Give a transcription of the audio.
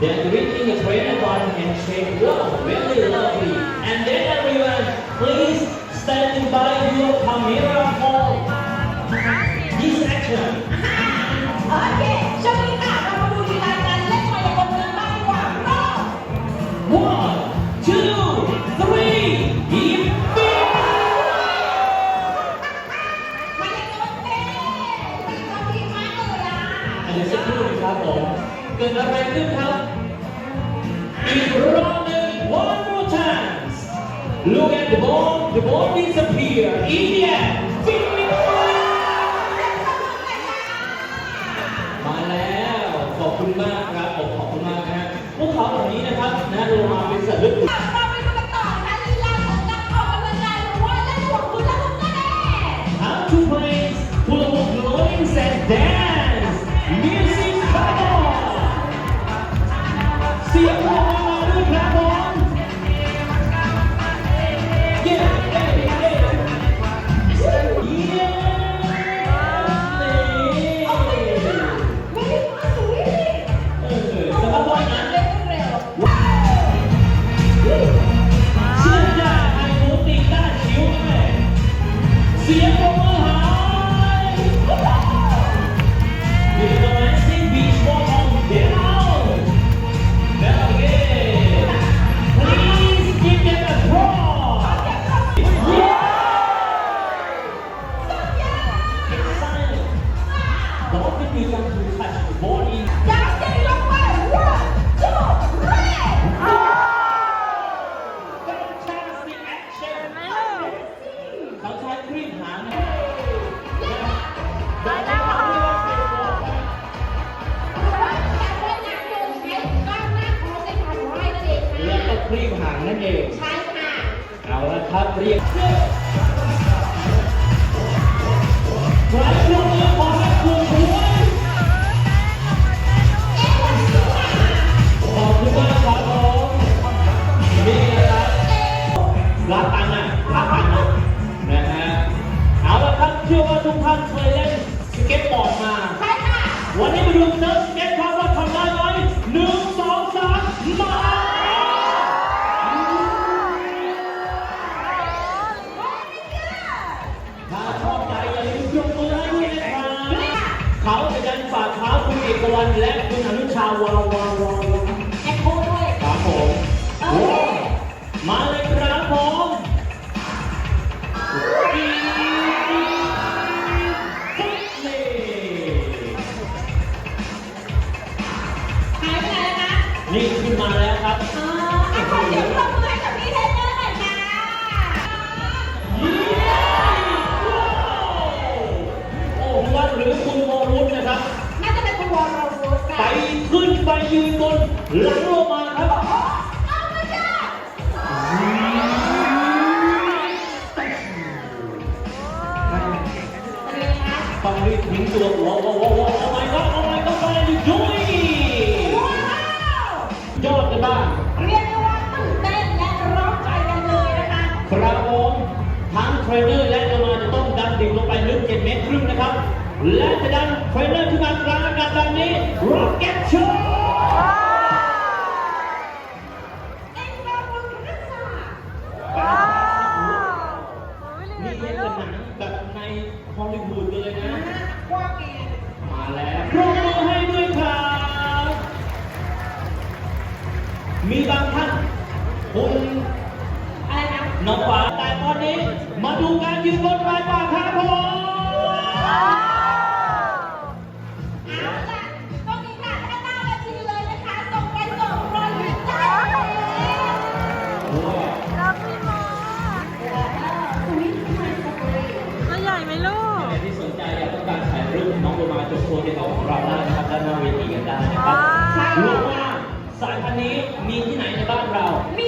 Then greeting the trainer button and shake. Wow, really lovely. And then everyone, please stand by your camera for this action. โอเคช่วงนี้ค่ะ เรามาดูลีลาการเล่นมายากลกันบ้างดีกว่าเริ่ม One, two, three, hip beat. มายากลเต้เราดีมากเลยอ่ะ อันนี้สักครู่นะครับผม เกิดอะไรขึ้นครับ อีกรอบหนึ่ง one more time look at the ball the ball disappear in the end มาแล้ว ขอบคุณมากครับผมขอบคุณมากนะฮะพวกเขาเหล่านี้นะครับนะลงมาเป็นสัตว์ลึกเราไปดูกันต่อนะคะลีลาของการออกกำลังกายหรือว่าเล่นหัวคุณและคุณแม่ how to play full of glowing and dance music สียงอ้วยครับผมเย้เย้เย้เเออสำหรัวันนั้นเไอ้หมูตีนได้คิ้วแมเสียง นั่นเอง ใช่ค่ะ เอาละครับเรียกใครยกมือขอให้คุณช่วยขอบคุณมากครับผมนี่นะครับรับตังค์นะรับตังค์นะนะฮะ เอาละครับ เชื่อว่าทุกท่านเคยเล่นสเก็ตบอร์ดมา ใช่ค่ะ วันนี้มาดูเซิร์ฟาวาวาวาวาวแอคโคด้วย ครับผมโอเคมาเลยครับผมนี่หายไปไหนแล้วคะนี่ขึ้นมาแล้วครับ อ๋ออะขอเสียงปรบมือให้กับพี่เทนเนอร์หน่อยค่ะเย้โอ้วัดหรือคุณโมรุษนะครับ น่าจะเป็นคุณวอลเราโร ไปขึ้นไปยืนบนหลังโลมาครับเอามาจ้าป็นไงต้องรีบทิ้งตัวว้าวว้าวว้าวว้าว oh my god oh my god what are you doing ว้าวยอดกันบ้างเรียกได้ว่าตื่นเต้นและร้อนใจกันเลยนะคะครับผมทั้งเทรนเนอร์และโลมาจะต้องดันดิ่งลงไปลึก7เมตรครึ่งนะครับ และจะดันเทรนเนอร์ขึ้นมากลางอากาศแบบนี้ Rocket Show เอ็งเราบนรักษานี่เล่นเป็นหนังแบบในฮอลลีวูดเลยนะว่าไงมาแล้วปรบมือให้ด้วยครับ มีบางท่านคุณอะไรนะน้องฟ้าแต่ตอนนี้ มาดูการยืนบนปลายปากครับผม ตัวโชว์เดียวของเราได้นะครับด้านหน้าเวทีกันได้นะครับรู้ว่าสายพันธุ์นี้มีที่ไหนในบ้านเรา มี